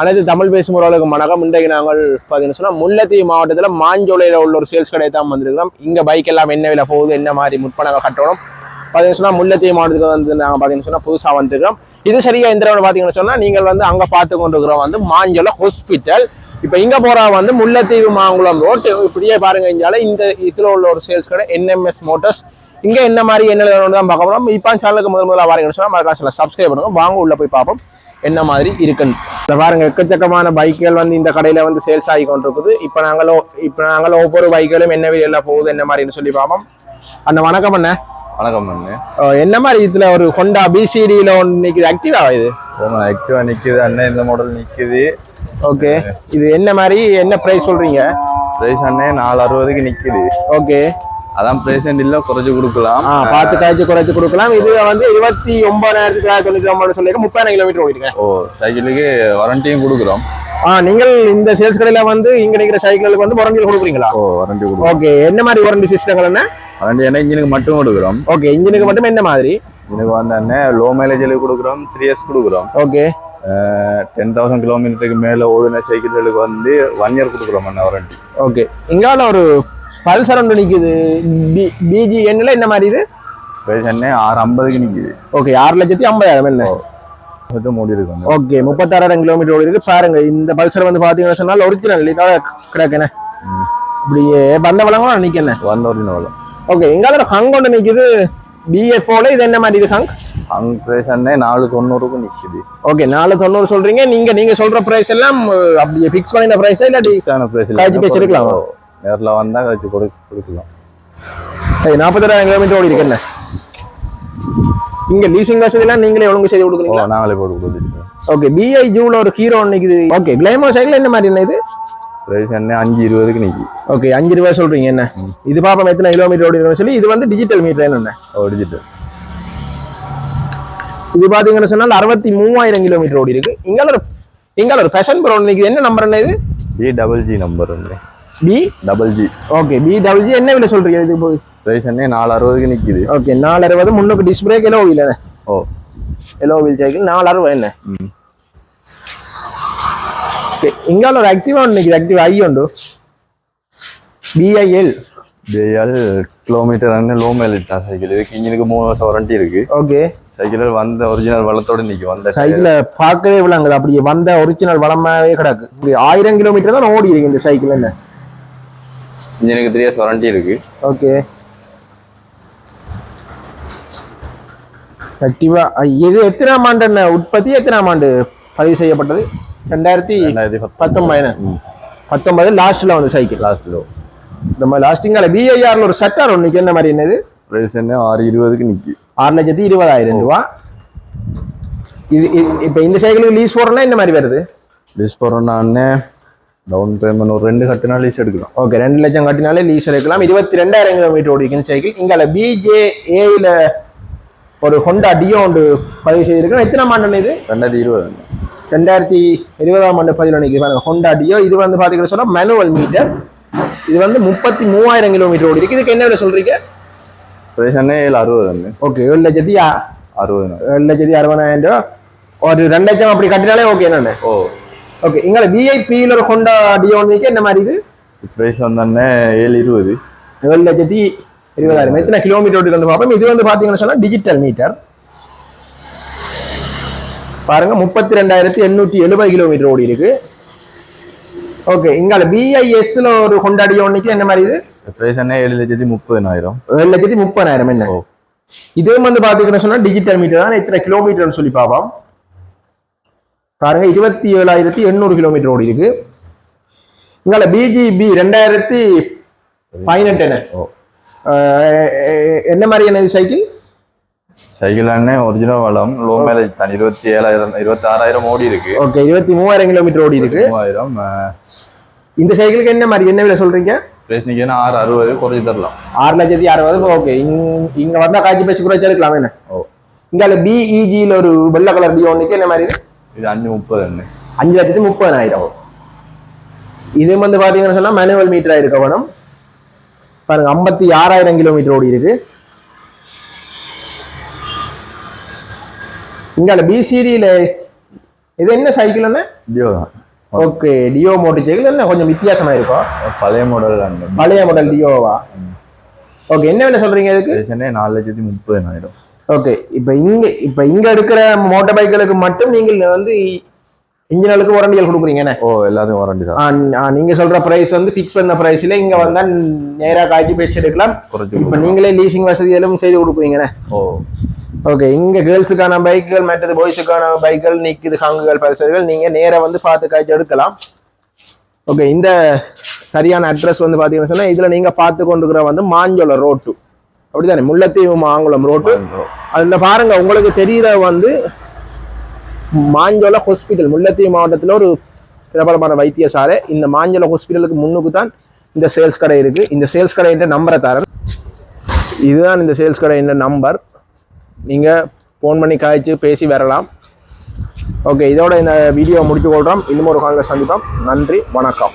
அனைத்து தமிழ் பேசும் உறவுகளுக்கு வணக்கம் இன்றைக்கு நாங்கள் பார்த்தீங்கன்னு சொன்னால் முல்லைத்தீவு மாவட்டத்தில் மாஞ்சோலையில் உள்ள ஒரு சேல்ஸ் கடை தான் வந்திருக்கிறோம். இங்கே பைக் எல்லாம் என்ன விலை போகுது என்ன மாதிரி முற்பனை கட்டணும்? பார்த்தீங்கன்னு சொன்னால் முல்லைத்தீவு மாவட்டத்துக்கு வந்து நாங்கள் பார்த்தீங்கன்னு சொன்னால் புதுசாக வந்துருக்கிறோம். இது சரியாக இந்த பார்த்தீங்கன்னு சொன்னால் நீங்கள் வந்து அங்கே பார்த்து கொண்டிருக்கிறோம். வந்து மாஞ்சோலை ஹாஸ்பிட்டல் இப்போ இங்கே போகிறா வந்து முல்லைத்தீவு மாங்குளம் ரோட் இப்படியே பாருங்க இங்கால இந்த இதில் உள்ள ஒரு சேல்ஸ் கடை என்எம்எஸ் மோட்டர்ஸ் இங்கே என்ன மாதிரி என்ன தான் பார்க்க போகிறோம் இப்போ சேனலுக்கு முதல் முதலாக வரீங்கன்னு சொன்னால் மறக்காம சப்ஸ்கிரைப் பண்ணுங்க. வாங்க உள்ளே போய் பார்ப்போம். என்ன மாதிரி இருக்குன்னு இந்த பாருங்க எக்கச்சக்கமான பைக்குகள் வந்து இந்த கடையில வந்து சேல்ஸ் ஆகி கொண்டிருக்குது. இப்போ நாங்களும் இப்போ நாங்களும் ஒவ்வொரு பைக்குகளும் என்ன விலையில போகுது என்ன மாதிரின்னு சொல்லி பார்ப்போம். அந்த வணக்கம் என்ன வணக்கம் அண்ணே. என்ன மாதிரி இதுல ஒரு ஹொண்டா பிசிடியில் ஒன்று நிற்குது ஆக்டிவா இது? ஆக்டிவா நிக்குது அண்ணே. இந்த மாடல் நிக்குது. ஓகே. இது என்ன மாதிரி என்ன ப்ரைஸ் சொல்றீங்க? பிரைஸ் அண்ணே நாலு அறுபதுக்கு நிக்குது. ஓகே. அதான் பிரசன்ட் இல்ல குறைச்சு கொடுக்கலாம். ஆ பார்த்து கழிச்சு குறைச்சு கொடுக்கலாம். இது வந்து இருபத்தி ஒன்பதாயிரத்தி தொள்ளாயிரத்தி தொண்ணூற்றி ஒன்பது சொல்லியிருக்கேன் முப்பதாயிரம் கிலோமீட்டர் ஓடிருக்கேன். ஓ சைக்கிளுக்கு வாரண்டியும் கொடுக்குறோம். ஆ நீங்கள் இந்த சேல்ஸ் கடையில வந்து இங்க நிக்கிற சைக்கிளுக்கு வந்து வாரண்டி கொடுக்குறீங்களா? ஓ வாரண்டி கொடுக்குறோம். ஓகே என்ன மாதிரி வாரண்டி சிஸ்டங்கள் என்ன? வாரண்டி என்ன இன்ஜினுக்கு மட்டும் கொடுக்குறோம். ஓகே இன்ஜினுக்கு மட்டும் என்ன மாதிரி? இன்ஜினுக்கு வந்து அண்ணே லோ மைலேஜில் கொடுக்குறோம் த்ரீ இயர்ஸ் கொடுக்குறோம். ஓகே. டென் தௌசண்ட் கிலோமீட்டருக்கு மேல ஓடுன சைக்கிள்களுக்கு வந்து ஒன் இயர் கொடுக்குறோம் அண்ணே வாரண்டி ஓகே. இங்கால ஒரு பல்சர் ஒன்று நிக்குது. பி பிஜி எண்ணில் என்ன மாதிரி இது? பிரைஸ் அண்ணே ஆறு ஐம்பதுக்கு நிக்குது. ஓகே ஆறு லட்சத்தி ஐம்பதாயிரம் என்ன? மூடி இருக்கும் ஓகே முப்பத்தாறாயிரம் கிலோமீட்டர் ஓடி இருக்கு. பாருங்க இந்த பல்சர் வந்து பாத்தீங்கன்னா சொன்னால் ஒரிஜினல் இதோட கிடக்குண்ணே அப்படியே பந்த வளங்களும் நிக்கண்ணே ஒன் ஒரிஜினல் ஓகே எங்கால ஹங் ஒன்று நிக்குது. பிஎஃப்ஓல இது என்ன மாதிரி இது ஹங் அங்க பிரைஸ் அண்ணே நாலு தொண்ணூறுக்கு நிக்குது. ஓகே நாலு தொண்ணூறு சொல்றீங்க. நீங்க நீங்க சொல்ற பிரைஸ் எல்லாம் அப்படியே ஃபிக்ஸ் பண்ணின பிரைஸா இல்லாட்டி ஃபிக்ஸான பிரைஸ் காய்ச்சி பேசி எடுக்கலாமா? நேர்ல வந்தா காய்ச்சி கொடு கொடுக்கலாம். நாற்பத்தாயிரம் கிலோமீட்டர் ஓடி இருக்கு என்ன? இங்க லீசிங் வசதி எல்லாம் நீங்களே ஒழுங்கு செய்து கொடுக்குறீங்களா? நாங்களே போட்டு கொடுத்துருவோம் ஓகே பிஐ ஜூல ஒரு ஹீரோ நிக்குது. ஓகே கிளைமோ சைக்கிள் என்ன மாதிரி என்ன இது? பிரைஸ் என்ன? அஞ்சு இருபதுக்கு நிக்கி ஓகே அஞ்சு ரூபாய் சொல்றீங்க என்ன? இது பாப்போம் எத்தனை கிலோமீட்டர் ஓடி இருக்குன்னு சொல்லி இது வந்து டிஜிட்டல் மீட்டர் என்ன டிஜிட்டல் இது பாத்தீங்கன்னு சொன்னால் அறுபத்தி மூவாயிரம் கிலோமீட்டர் ஓடி இருக்கு இங்கால ஒரு இங்கால ஒரு ஃபேஷன் ப்ரோ நிக்குது. என்ன நம்பர் என்ன இது? B double G number B double G okay B double G என்ன விலை சொல்றீங்க? இது போய். பிரைஸ் என்ன? நாலு அறுபதுக்கு நிக்குது. ஓகே நாலு அறுபது முன்னுக்கு டிஸ்க் பிரேக் எலோ வீல் ஓ. எலோ வீல் சைக்கிள் நாலு அறுபது என்ன இங்கால ஒரு ஆக்டிவா ஒன்று நிற்குது ஆக்டிவ் ஐ உண்டு. பிஐஎல் ஜேஎல் கிலோமீட்டர் அண்ணே லோ மைலேஜ் தான் சைக்கிள் இதுக்கு இன்ஜினுக்கு மூணு வருஷம் வாரண்டி இருக்கு. ஓகே சைக்கிள் வந்த ஒரிஜினல் வளத்தோட நிக்கி வந்த சைக்கிளை பார்க்கவே விளங்குது அப்படியே வந்த ஒரிஜினல் வளமாவே கிடக்கு. ஆயிரம் கிலோமீட்டர் தான் ஓடி இருக்கு இந்த சைக்கிள் என்ன? இன்ஜினுக்கு த்ரீ இயர்ஸ் வாரண்டி இருக்கு. ஓகே. ஆக்டிவா இது எத்தனாம் ஆண்டு என்ன உற்பத்தி எத்தனாம் ஆண்டு பதிவு செய்யப்பட்டது? ரெண்டாயிரத்தி ரெண்டாயிரத்தி பத்து பத்தொன்பது பத்தொன்பது லாஸ்ட்ல வந்து சைக்கிள் லாஸ்ட் லோ இந்த மாதிரி லாஸ்டிங்கால பிஐஆர்ல ஒரு சட்டார் ஒன்று நிற்கிற மாதிரி என்னது? பிரைஸ் என்ன? ஆறு இருபதுக்கு நிக்கி. ஆறு லட்சத்தி இருபதாயிரம் ரூபா. இது இப்ப இந்த சைக்கிளுக்கு லீஸ் போடுறோம்னா இந்த மாதிரி வருது? லீஸ் போடுறோம்னா டவுன் பேமெண்ட் ஒரு ரெண்டு கட்டுனா லீஸ் எடுக்கலாம். ஓகே ரெண்டு லட்சம் கட்டினாலே லீஸ் எடுக்கலாம். இருபத்தி ரெண்டாயிரம் கிலோமீட்டர் ஓடிக்கும் சைக்கிள் இங்கால பிஜே ஏல ஒரு ஹொண்டா டியோ ஒன்று பதிவு செய்திருக்கோம் எத்தனை ஆண்டு இது? ரெண்டாயிரத்தி இருபது. ரெண்டாயிரத்தி இருபதாம் ஆண்டு பதிவு நினைக்கிறேன் பாருங்க ஹொண்டா டியோ இது வந்து பாத்தீங்கன்னா சொன்னா மேனுவல் மீட்டர் இது வந்து முப்பத்தி மூவாயிரம் கிலோமீட்டர் ஓடி இருக்கு இதுக்கு என்ன விலை சொல்றீங்க? பிரைஸ் என்ன ஏழு அறுபது ஓகே ஏழு லட்சத்தி அறுபது ஏழு லட்சத்தி அறுபதாயிரம் ரூபா. ஒரு ரெண்டு லட்சம் அப்படி கட்டினாலே ஓகே என்னண்ணே ஓ. ஓகே இங்கே விஐபியில் ஒரு ஹொண்டா டியோ வந்து என்ன மாதிரி இது? பிரைஸ் வந்து அண்ணே ஏழு இருபது. ஏழு லட்சத்தி இருபதாயிரம். எத்தனை கிலோமீட்டர் ஓடி வந்து பார்ப்போம். இது வந்து பார்த்தீங்கன்னு சொன்னா டிஜிட்டல் மீட்டர் பாருங்க முப்பத்தி ரெண்டாயிரத்தி எண்ணூற்றி எழுபது கிலோமீட்டர் ஓடி இருக்கு. ஓகே இங்கால பிஐஎஸ்ல ஒரு ஹொண்டா டியோ ஒன்றுக்கு என்ன மாதிரி இது? பிரைஸ் என்ன ஏழு லட்சத்தி முப்பதினாயிரம் ஏழு லட்சத்தி முப்பதாயிரம் என்ன. இதுவும் வந்து பாத்தீங்கன்னா சொன்னா டிஜிட்டல் மீட்டர் தான். இத்தனை கிலோமீட்டர்னு சொல்லி பார்ப்போம். பாருங்க இருபத்தி ஏழாயிரத்தி எண்ணூறு கிலோமீட்டர் ஓடி இருக்கு. இங்கால பிஜிபி ரெண்டாயிரத்தி பதினெட்டு என்ன என்ன மாதிரியான சைக்கிள் சைக்கிள் அண்ணே ஒரிஜினல் வளம் லோ மைலேஜ் தான். இருபத்தி ஏழாயிரம் இருபத்தி ஆறாயிரம் ஓடி இருக்கு. ஓகே இருபத்தி மூவாயிரம் கிலோமீட்டர் ஓடி இருக்கு. மூவாயிரம் இந்த சைக்கிளுக்கு என்ன மாதிரி என்ன விலை சொல்றீங்க? நீங்க ஆறு அறுபது குறைச்சி தரலாம். ஆறு லட்சத்தி அறுபது ஓகே இங்க வந்தா காய்ச்சி பேசி குறைச்சா இருக்கலாம் என்ன? ஓ. இங்கால பிஇஜியில் ஒரு வெள்ளை கலர் டியோ ஒன்றுக்கு என்ன மாதிரி இது அஞ்சு முப்பது அஞ்சு லட்சத்தி முப்பதாயிரம். இது வந்து பாத்தீங்கன்னு சொன்னா மேனுவல் மீட்டரா இருக்க வேணும். பாருங்க ஐம்பத்தி ஆறாயிரம் கிலோமீட்டர் ஓடி இருக்கு. இங்கால பிசிடியில இது என்ன சைக்கிள்னு டியோ தான். ஓகே டியோ மோட்டர் சைக்கிள் என்ன கொஞ்சம் வித்தியாசமா இருக்கும் பழைய மாடல் பழைய மாடல் டியோவா ஓகே என்ன வேலை சொல்றீங்க இதுக்கு? ரேஷனே நாலு லட்சத்தி முப்பதாயிரம் ஓகே இப்போ இங்க இப்போ இங்க எடுக்கிற மோட்டார் பைக்களுக்கு மட்டும் நீங்கள் வந்து இன்ஜினுக்கு வாரண்டிகள் கொடுக்குறீங்கண்ணே ஓ எல்லாத்தையும் வாரண்டி தான். நீங்க சொல்ற பிரைஸ் வந்து ஃபிக்ஸ் பண்ண பிரைஸ்ல இங்க வந்தா நேரா காய்ச்சி பேசி எடுக்கலாம். இப்போ நீங்களே லீசிங் வசதிகளும் செய்து கொடுக்குறீங்கண்ணே ஓ. ஓகே இங்க கேர்ள்ஸுக்கான பைக்குகள் மற்றது பாய்ஸுக்கான பைக்குகள் நிக்குது காங்குகள் பல்சர்கள் நீங்க நேரா வந்து பார்த்து காய்ச்சி எடுக்கலாம். ஓகே இந்த சரியான அட்ரஸ் வந்து பாத்தீங்கன்னா சொன்னா இதுல நீங்க பார்த்து கொண்டுக்கிற வந்து மாஞ்சோல ரோட்டு அப்படிதானே முல்லைத்தீவு மாங்குளம் ரோட்டு அதுல பாருங்க உங்களுக்கு தெரியுற வந்து மாஞ்சோல ஹாஸ்பிட்டல் முல்லைத்தீவு மாவட்டத்தில் ஒரு பிரபலமான வைத்தியசாலை. இந்த மாஞ்சோல ஹாஸ்பிட்டலுக்கு முன்னுக்கு தான் இந்த சேல்ஸ் கடை இருக்கு. இந்த சேல்ஸ் கடைன்ற நம்பரை தரேன். இதுதான் இந்த சேல்ஸ் கடைன்ற நம்பர் நீங்க ஃபோன் பண்ணி காய்ச்சி பேசி வரலாம். ஓகே இதோட இந்த வீடியோ முடித்து கொள்கிறோம் இன்னும் ஒரு காலில் சந்திப்போம். நன்றி வணக்கம்.